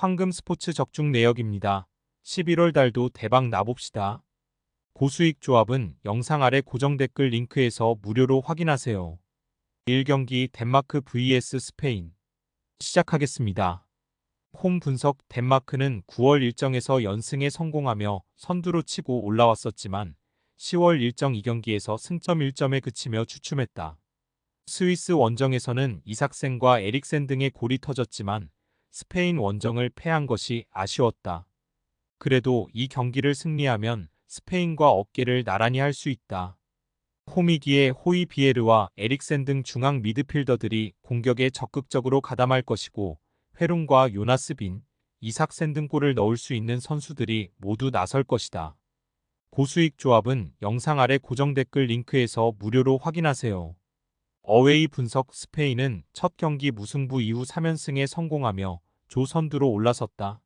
황금 스포츠 적중 내역입니다. 11월 달도 대박 나봅시다. 고수익 조합은 영상 아래 고정 댓글 링크에서 무료로 확인하세요. 1경기 덴마크 vs 스페인 시작하겠습니다. 홈 분석 덴마크는 9월 일정에서 연승에 성공하며 선두로 치고 올라왔었지만 10월 일정 2경기에서 승점 1점에 그치며 주춤했다. 스위스 원정에서는 이삭센과 에릭센 등의 골이 터졌지만 스페인 원정을 패한 것이 아쉬웠다. 그래도 이 경기를 승리하면 스페인과 어깨를 나란히 할 수 있다. 홈이기에 호이 비에르와 에릭센 등 중앙 미드필더들이 공격에 적극적으로 가담할 것이고 회룬과 요나스 빈, 이삭센 등 골을 넣을 수 있는 선수들이 모두 나설 것이다. 고수익 조합은 영상 아래 고정 댓글 링크에서 무료로 확인하세요. 어웨이 분석 스페인은 첫 경기 무승부 이후 3연승에 성공하며 조선두로 올라섰다.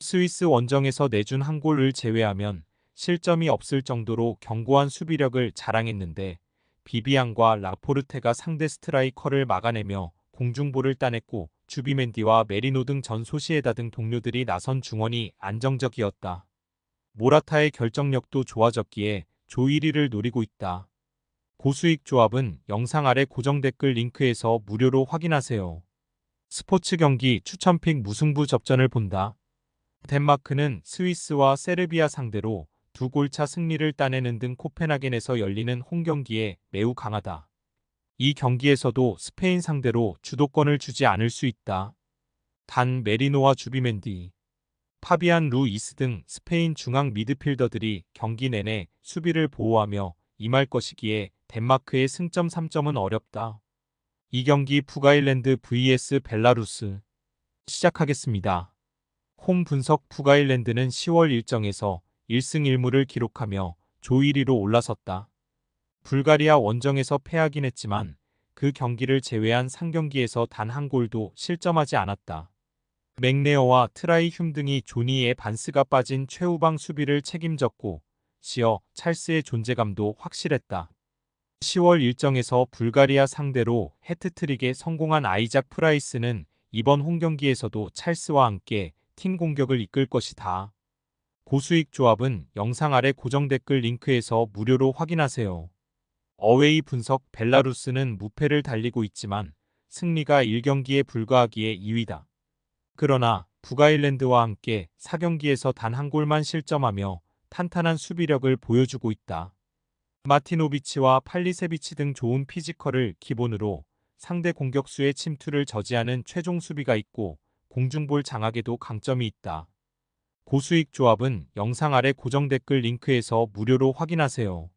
스위스 원정에서 내준 한 골을 제외하면 실점이 없을 정도로 견고한 수비력을 자랑했는데 비비안과 라포르테가 상대 스트라이커를 막아내며 공중볼을 따냈고 주비멘디와 메리노 등 전 소시에다 등 동료들이 나선 중원이 안정적이었다. 모라타의 결정력도 좋아졌기에 조 1위를 노리고 있다. 고수익 조합은 영상 아래 고정 댓글 링크에서 무료로 확인하세요. 스포츠 경기 추천픽 무승부 접전을 본다. 덴마크는 스위스와 세르비아 상대로 두 골차 승리를 따내는 등 코펜하겐에서 열리는 홈 경기에 매우 강하다. 이 경기에서도 스페인 상대로 주도권을 주지 않을 수 있다. 단 메리노와 주비멘디, 파비안 루이스 등 스페인 중앙 미드필더들이 경기 내내 수비를 보호하며 임할 것이기에 덴마크의 승점 3점은 어렵다. 이 경기 푸가일랜드 vs 벨라루스 시작하겠습니다. 홈 분석 푸가일랜드는 10월 일정에서 1승 1무를 기록하며 조 1위로 올라섰다. 불가리아 원정에서 패하긴 했지만 그 경기를 제외한 3경기에서 단 한 골도 실점하지 않았다. 맥네어와 트라이 흉 등이 조니의 반스가 빠진 최후방 수비를 책임졌고 시어 찰스의 존재감도 확실했다. 10월 일정에서 불가리아 상대로 해트트릭에 성공한 아이작 프라이스는 이번 홈 경기에서도 찰스와 함께 팀 공격을 이끌 것이다. 고수익 조합은 영상 아래 고정 댓글 링크에서 무료로 확인하세요. 어웨이 분석 벨라루스는 무패를 달리고 있지만 승리가 1경기에 불과하기에 2위다. 그러나 북아일랜드와 함께 4경기에서 단 한 골만 실점하며 탄탄한 수비력을 보여주고 있다. 마티노비치와 팔리세비치 등 좋은 피지컬을 기본으로 상대 공격수의 침투를 저지하는 최종 수비가 있고 공중볼 장악에도 강점이 있다. 고수익 조합은 영상 아래 고정 댓글 링크에서 무료로 확인하세요.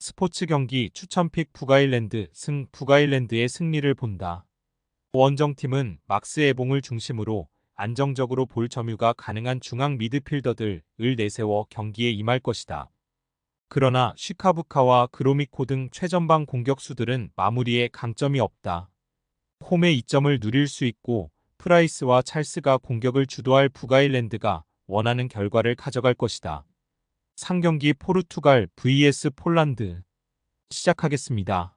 스포츠 경기 추천픽 북아일랜드 승 북아일랜드의 승리를 본다. 원정팀은 막스 에봉을 중심으로 안정적으로 볼 점유가 가능한 중앙 미드필더들을 내세워 경기에 임할 것이다. 그러나 쉬카부카와 그로미코 등 최전방 공격수들은 마무리에 강점이 없다. 홈의 이점을 누릴 수 있고 프라이스와 찰스가 공격을 주도할 북아일랜드가 원하는 결과를 가져갈 것이다. 상경기 포르투갈 vs 폴란드 시작하겠습니다.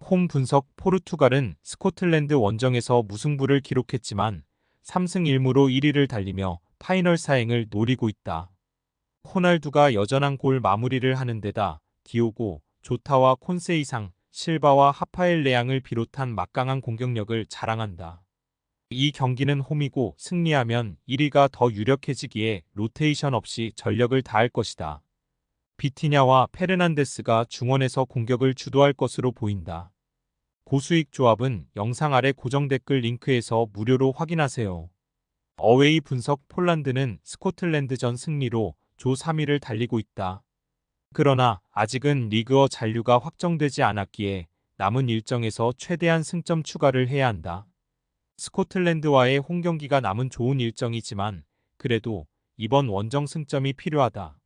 홈 분석 포르투갈은 스코틀랜드 원정에서 무승부를 기록했지만 3승 1무로 1위를 달리며 파이널 사행을 노리고 있다. 호날두가 여전한 골 마무리를 하는 데다 디오고, 조타와 콘세이상, 실바와 하파엘 레앙을 비롯한 막강한 공격력을 자랑한다. 이 경기는 홈이고 승리하면 1위가 더 유력해지기에 로테이션 없이 전력을 다할 것이다. 비티냐와 페르난데스가 중원에서 공격을 주도할 것으로 보인다. 고수익 조합은 영상 아래 고정 댓글 링크에서 무료로 확인하세요. 어웨이 분석 폴란드는 스코틀랜드전 승리로 조 3위를 달리고 있다. 그러나 아직은 리그어 잔류가 확정되지 않았기에 남은 일정에서 최대한 승점 추가를 해야 한다. 스코틀랜드와의 홈 경기가 남은 좋은 일정이지만 그래도 이번 원정 승점이 필요하다.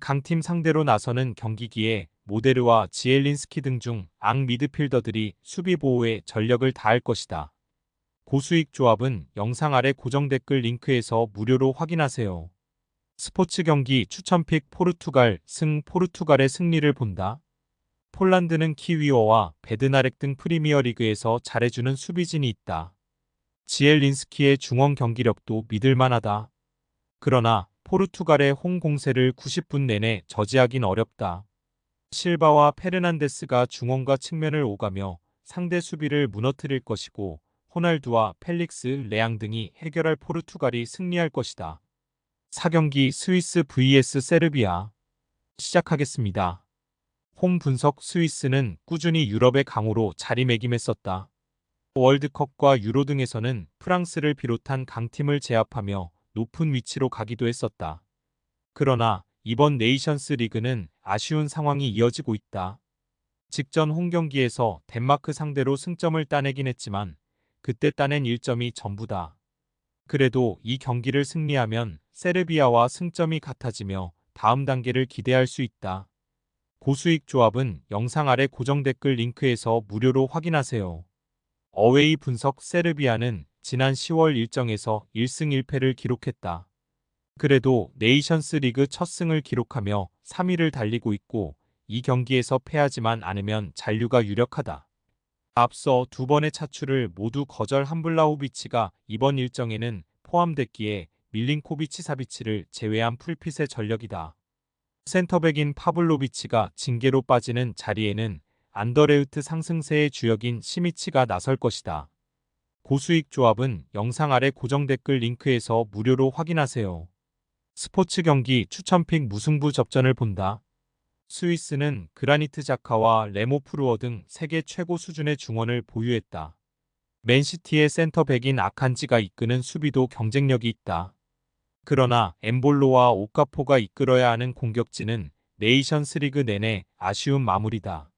강팀 상대로 나서는 경기기에 모데르와 지엘린스키 등 중 앙 미드필더들이 수비 보호에 전력을 다할 것이다. 고수익 조합은 영상 아래 고정 댓글 링크에서 무료로 확인하세요. 스포츠 경기 추천픽 포르투갈 승 포르투갈의 승리를 본다. 폴란드는 키위어와 베드나렉 등 프리미어리그에서 잘해주는 수비진이 있다. 지엘린스키의 중원 경기력도 믿을만하다. 그러나 포르투갈의 홍 공세를 90분 내내 저지하긴 어렵다. 실바와 페르난데스가 중원과 측면을 오가며 상대 수비를 무너뜨릴 것이고 호날두와 펠릭스, 레앙 등이 해결할 포르투갈이 승리할 것이다. 4경기 스위스 vs 세르비아 시작하겠습니다. 홈 분석 스위스는 꾸준히 유럽의 강호로 자리매김했었다. 월드컵과 유로 등에서는 프랑스를 비롯한 강팀을 제압하며 높은 위치로 가기도 했었다. 그러나 이번 네이션스 리그는 아쉬운 상황이 이어지고 있다. 직전 홈 경기에서 덴마크 상대로 승점을 따내긴 했지만 그때 따낸 1점이 전부다. 그래도 이 경기를 승리하면 세르비아와 승점이 같아지며 다음 단계를 기대할 수 있다. 고수익 조합은 영상 아래 고정 댓글 링크에서 무료로 확인하세요. 어웨이 분석 세르비아는 지난 10월 일정에서 1승 1패를 기록했다. 그래도 네이션스 리그 첫 승을 기록하며 3위를 달리고 있고 이 경기에서 패하지만 않으면 잔류가 유력하다. 앞서 두 번의 차출을 모두 거절한 블라우비치가 이번 일정에는 포함됐기에 밀린코비치 사비치를 제외한 풀핏의 전력이다. 센터백인 파블로비치가 징계로 빠지는 자리에는 안더레우트 상승세의 주역인 시미치가 나설 것이다. 고수익 조합은 영상 아래 고정 댓글 링크에서 무료로 확인하세요. 스포츠 경기 추천픽 무승부 접전을 본다. 스위스는 그라니트 자카와 레모 프루어 등 세계 최고 수준의 중원을 보유했다. 맨시티의 센터백인 아칸지가 이끄는 수비도 경쟁력이 있다. 그러나 엠볼로와 오카포가 이끌어야 하는 공격진은 네이션스 리그 내내 아쉬운 마무리다.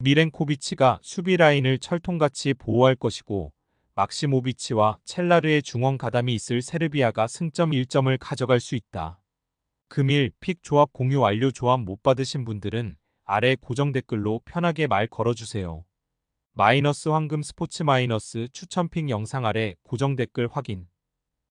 미렌코비치가 수비 라인을 철통같이 보호할 것이고 막시모비치와 첼라르의 중원 가담이 있을 세르비아가 승점 1점을 가져갈 수 있다. 금일 픽 조합 공유 완료 조합 못 받으신 분들은 아래 고정 댓글로 편하게 말 걸어주세요. 마이너스 황금 스포츠 마이너스 추천 픽 영상 아래 고정 댓글 확인